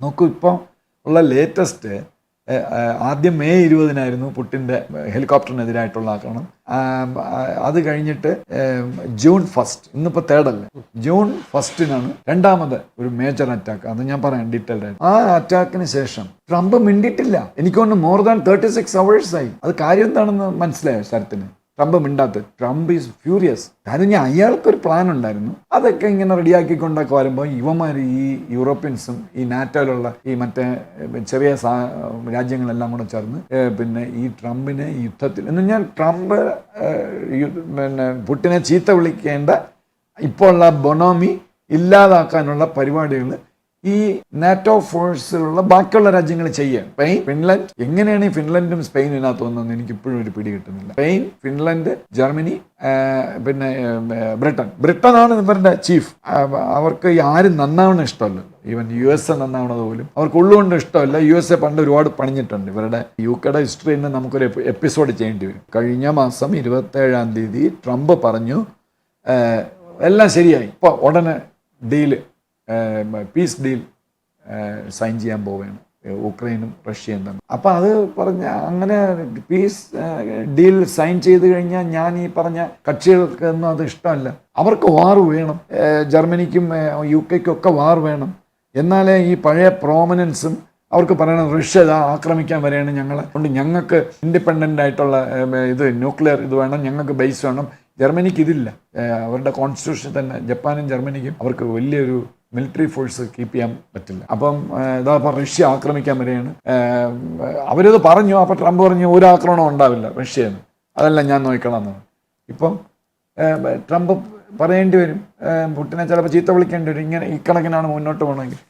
നോക്കൂ ഇപ്പോൾ ഉള്ള ലേറ്റസ്റ്റ് ആദ്യം മെയ് ഇരുപതിനായിരുന്നു പുട്ടിന്റെ ഹെലികോപ്റ്ററിനെതിരായിട്ടുള്ള ആക്രമണം. അത് കഴിഞ്ഞിട്ട് ജൂൺ ഫസ്റ്റ് ഇന്നിപ്പോൾ തേർഡല്ലേ ജൂൺ ഫസ്റ്റിനാണ് രണ്ടാമത് ഒരു മേജർ അറ്റാക്ക് അത് ഞാൻ പറയാം ഡീറ്റെയിൽഡ് ആയിട്ട്. ആ അറ്റാക്കിന് ശേഷം ട്രംപ് മിണ്ടിട്ടില്ല എനിക്കൊന്ന് more than thirty six hours ആയി. അത് കാര്യം എന്താണെന്ന് മനസ്സിലായോ ശരത്തിന്? ട്രംപ് മിണ്ടാത്ത ട്രംപ് ഈസ് ഫ്യൂരിയസ് കാരണം ഞാൻ അയാൾക്കൊരു പ്ലാൻ ഉണ്ടായിരുന്നു. അതൊക്കെ ഇങ്ങനെ റെഡിയാക്കിക്കൊണ്ടൊക്കെ വരുമ്പോൾ ഇവന്മാർ ഈ യൂറോപ്യൻസും ഈ നാറ്റോയിലുള്ള ഈ മറ്റേ ചെറിയ രാജ്യങ്ങളെല്ലാം കൂടെ ചേർന്ന് പിന്നെ ഈ ട്രംപിനെ യുദ്ധത്തിൽ എന്ന് പറഞ്ഞാൽ ട്രംപ് പിന്നെ പുട്ടിനെ ചീത്ത വിളിക്കേണ്ട ഇപ്പോൾ ഉള്ള ബൊണോമി ഇല്ലാതാക്കാനുള്ള പരിപാടികൾ ഈ നാറ്റോ ഫോഴ്സിലുള്ള ബാക്കിയുള്ള രാജ്യങ്ങൾ ചെയ്യുക സ്പെയിൻ ഫിൻലൻഡ് എങ്ങനെയാണ് ഈ ഫിൻലൻഡും സ്പെയിനും ഇതിനകത്ത് വന്നതെന്ന് എനിക്ക് ഇപ്പോഴും ഒരു പിടി കിട്ടുന്നില്ല. സ്പെയിൻ ഫിൻലൻഡ് ജർമ്മനി പിന്നെ ബ്രിട്ടൻ ബ്രിട്ടനാണ് ഇവരുടെ ചീഫ് അവർക്ക് ആരും നന്നാവണ ഇഷ്ടമല്ല. ഈവൻ യു എസ് എ നന്നാവണത് പോലും അവർക്ക് ഉള്ളുകൊണ്ട് ഇഷ്ടമല്ല. യു എസ് എ പണ്ട് ഒരുപാട് പണിഞ്ഞിട്ടുണ്ട്. ഇവരുടെ യു കെയുടെ ഹിസ്റ്ററി തന്നെ നമുക്കൊരു എപ്പിസോഡ് ചെയ്യേണ്ടി വരും. കഴിഞ്ഞ മാസം ഇരുപത്തേഴാം തീയതി ട്രംപ് പറഞ്ഞു എല്ലാം ശരിയായി. ഇപ്പോൾ ഉടനെ ഡീൽ പീസ് ഡീൽ സൈൻ ചെയ്യാൻ പോവുകയാണ്. ഉക്രൈനും റഷ്യയും തമ്മിൽ. അപ്പോൾ അത് പറഞ്ഞ അങ്ങനെ പീസ് ഡീൽ സൈൻ ചെയ്ത് കഴിഞ്ഞാൽ ഞാൻ ഈ പറഞ്ഞ കക്ഷികൾക്കൊന്നും അത് ഇഷ്ടമല്ല. അവർക്ക് വാർ വേണം. ജർമ്മനിക്കും യു കെക്കും ഒക്കെ വാർ വേണം. എന്നാലേ ഈ പഴയ പ്രോമനൻസും അവർക്ക് പറയണം റഷ്യ ആക്രമിക്കാൻ വരെയാണ് ഞങ്ങളെ അതുകൊണ്ട് ഞങ്ങൾക്ക് ഇൻഡിപെൻഡന്റ് ആയിട്ടുള്ള ഇത് ന്യൂക്ലിയർ ഇത് വേണം ഞങ്ങൾക്ക് ബേസ് വേണം. ജർമ്മനിക്ക് ഇതില്ല. അവരുടെ കോൺസ്റ്റിറ്റ്യൂഷൻ തന്നെ ജപ്പാനും ജർമ്മനിക്കും അവർക്ക് വലിയൊരു മിലിറ്ററി ഫോഴ്സ് കീപ്പ് ചെയ്യാൻ പറ്റില്ല. അപ്പം ഇതാ റഷ്യ ആക്രമിക്കാൻ വരെയാണ് അവരത് പറഞ്ഞു അപ്പോൾ ട്രംപ് പറഞ്ഞു ഒരു ആക്രമണം ഉണ്ടാവില്ല റഷ്യന്ന് അതെല്ലാം ഞാൻ നോക്കണം ഇപ്പം ട്രംപ് പറയേണ്ടി വരും. പുട്ടിനെ ചിലപ്പോൾ ചീത്ത വിളിക്കേണ്ടി വരും. ഇങ്ങനെ ഇക്കണക്കിനാണ് മുന്നോട്ട് പോകണമെങ്കിൽ.